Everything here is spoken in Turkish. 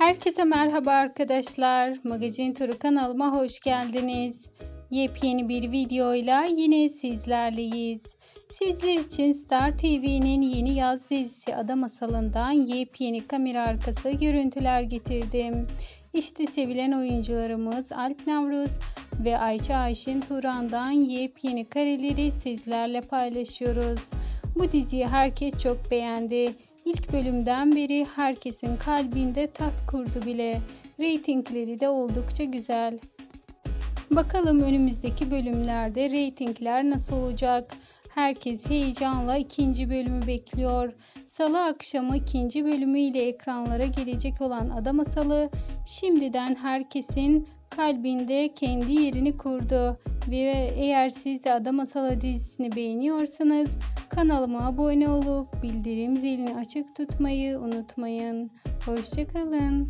Herkese merhaba arkadaşlar. Magazin Turu kanalıma hoş geldiniz. Yepyeni bir videoyla yine sizlerleyiz. Sizler için Star TV'nin yeni yaz dizisi Ada Masalı'ndan yepyeni kamera arkası görüntüler getirdim. İşte sevilen oyuncularımız Alp Navruz ve Ayça Ayşin Turan'dan yepyeni kareleri sizlerle paylaşıyoruz. Bu diziyi herkes çok beğendi. İlk bölümden beri herkesin kalbinde taht kurdu bile. Reytingleri de oldukça güzel. Bakalım önümüzdeki bölümlerde reytingler nasıl olacak? Herkes heyecanla ikinci bölümü bekliyor. Salı akşamı ikinci bölümüyle ekranlara gelecek olan Ada Masalı şimdiden herkesin kalbinde kendi yerini kurdu. Ve eğer siz de Ada Masalı dizisini beğeniyorsanız kanalıma abone olup bildirim zilini açık tutmayı unutmayın. Hoşçakalın.